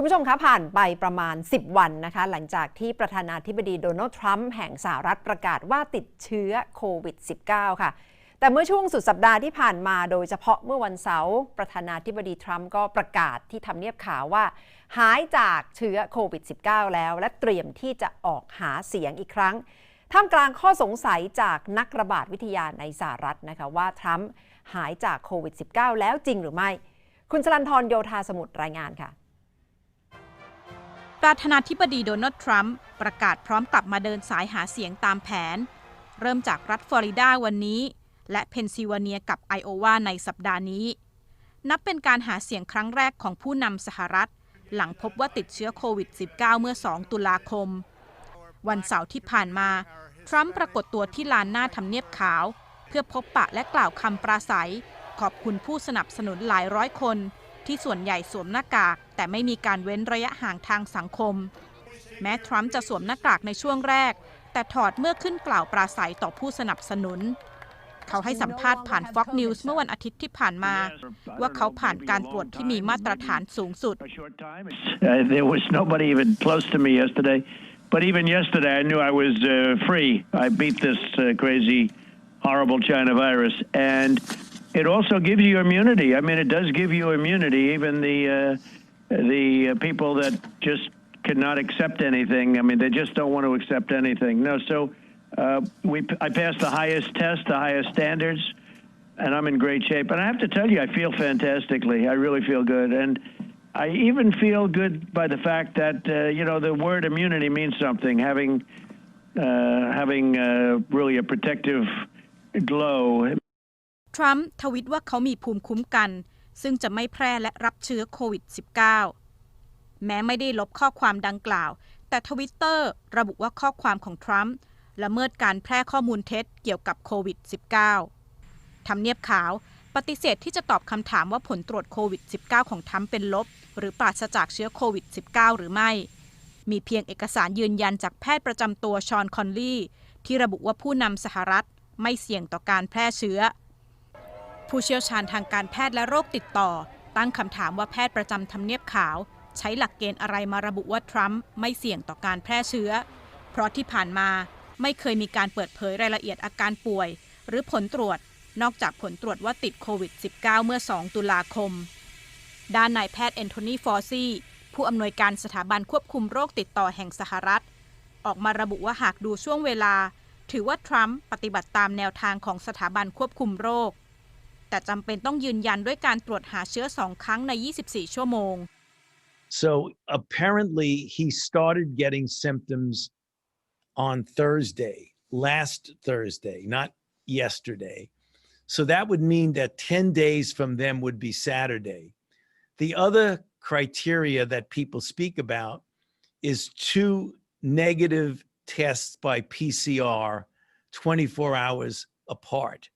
คุณผู้ชมคะผ่านไปประมาณ 10 วันนะคะ หลังจากที่ประธานาธิบดีโดนัลด์ทรัมป์แห่งสหรัฐประกาศว่าติดเชื้อโควิด -19 ค่ะ แต่เมื่อช่วงสุดสัปดาห์ที่ผ่านมาโดยเฉพาะเมื่อวันเสาร์ประธานาธิบดีทรัมป์ก็ประกาศที่ทำเนียบข่าวว่า หายจากเชื้อโควิด -19 แล้ว และเตรียมที่จะออกหาเสียงอีกครั้งท่ามกลางข้อสงสัยจากนักระบาดวิทยาในสหรัฐนะคะว่าทรัมป์หายจากโควิด -19 แล้วจริงหรือไม่ คุณชลันทรโยธาสมุทรรายงานค่ะ ประธานาธิบดีโดนัลด์ทรัมป์ประกาศพร้อมกลับมาเดินสายหาเสียงตามแผน เริ่มจากรัฐฟลอริดาวันนี้ และเพนซิลเวเนียกับไอโอวาในสัปดาห์นี้ นับเป็นการหาเสียงครั้งแรกของผู้นำสหรัฐ หลังพบว่าติดเชื้อโควิด -19 เมื่อ 2 ตุลาคม วันเสาร์ที่ผ่านมา ทรัมป์ปรากฏตัวที่ลานหน้าทำเนียบขาว เพื่อพบปะและกล่าวคำปราศัย ขอบคุณผู้สนับสนุนหลายร้อยคน ที่ส่วนใหญ่สวมหน้ากาก แต่ไม่มีการเว้นระยะห่างทางสังคม แม้ทรัมป์จะสวมหน้ากากในช่วงแรก แต่ถอดเมื่อขึ้นกล่าวปราศัยต่อผู้สนับสนุน เขาให้สัมภาษณ์ผ่าน Fox News เมื่อวันอาทิตย์ที่ผ่านมา ว่าเขาผ่านการตรวจที่มีมาตรฐานสูงสุด there was nobody even close to me yesterday. But even yesterday, I knew I was uh, free. I beat this uh, crazy, horrible China virus. And it also gives you immunity. I mean, it does give you immunity. Even the, uh, the uh, people that just cannot accept anything, I mean, they just don't want to accept anything. No, so uh, we, I passed the highest test, the highest standards and I'm in great shape. And I have to tell you, I feel fantastically. I really feel good, and I even feel good by the fact that uh, you know the word immunity means something. Having uh, having uh, really a protective glow ทรัมป์ทวิตว่าเขามีภูมิคุ้มกัน ซึ่งจะไม่แพร่และรับเชื้อโควิด -19 แม้ไม่ได้ลบข้อความดังกล่าว แต่ทวิตเตอร์ระบุว่าข้อความของทรัมป์ละเมิดการแพร่ข้อมูลเท็จเกี่ยวกับโควิด -19 ทำเนียบขาวปฏิเสธที่จะตอบคำถามว่าผลตรวจโควิด -19 ของทรัมป์เป็นลบ หรือปราศจากเชื้อโควิด -19 หรือไม่ มีเพียงเอกสารยืนยันจากแพทย์ประจำตัวชอนคอนลีที่ระบุว่าผู้นำสหรัฐไม่เสี่ยงต่อการแพร่เชื้อ ผู้เชี่ยวชาญทางการแพทย์และโรคติดต่อ ตั้งคำถามว่าแพทย์ประจำทำเนียบขาว ใช้หลักเกณฑ์อะไรมาระบุว่าทรัมป์ไม่เสี่ยงต่อการแพร่เชื้อ เพราะที่ผ่านมาไม่เคยมีการเปิดเผยรายละเอียดอาการป่วย หรือผลตรวจ นอกจากผลตรวจว่าติดโควิด -19 เมื่อ 2 ตุลาคม ด้านนายแพทย์แอนโทนีฟอร์ซีผู้อำนวยการสถาบันควบคุมโรคติดต่อแห่งสหรัฐ ออกมาระบุว่าหากดูช่วงเวลา ถือว่าทรัมป์ปฏิบัติตามแนวทางของสถาบันควบคุมโรค แต่จำเป็นต้องยืนยันด้วยการตรวจหาเชื้อสองครั้งใน 24 ชั่วโมง So apparently, he started getting symptoms on Thursday, last Thursday, not yesterday. So that would mean that 10 days from them would be Saturday. The other criteria that people speak about is two negative tests by PCR 24 hours apart.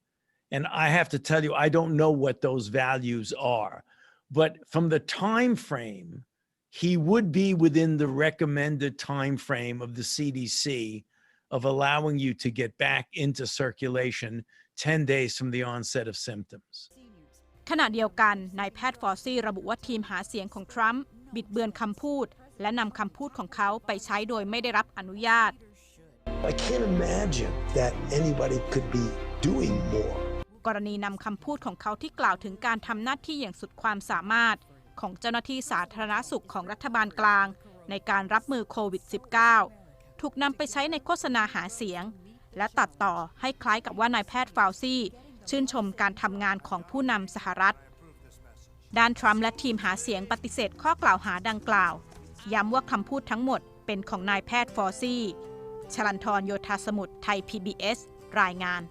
And I have to tell you, I don't know what those values are. But from the time frame, he would be within the recommended time frame of the CDC of allowing you to get back into circulation 10 days from the onset of symptoms. ขณะเดียวกันนายแพทย์ฟอร์ซี่ระบุว่าทีมหาเสียงของทรัมป์บิดเบือนคำพูด และนำคำพูดของเขาไปใช้โดยไม่ได้รับอนุญาต I can't imagine that anybody could be doing more. กรณีนำคำพูดของเขาที่กล่าวถึงการทำหน้าที่อย่างสุดความสามารถ ของเจ้าหน้าที่สาธารณสุขของรัฐบาลกลาง ในการรับมือโควิด -19 ถูกนำไปใช้ในโฆษณาหาเสียง และตัดต่อให้คล้ายกับว่านายแพทย์ฟาวซี่ ชื่นชมการทำงานของผู้นำสหรัฐ ด้านทรัมป์และทีมหาเสียงปฏิเสธข้อกล่าวหาดังกล่าว ย้ำว่าคำพูดทั้งหมดเป็นของนายแพทย์ฟอร์ซี่ชลันทรโยธาสมุทรไทย PBS รายงาน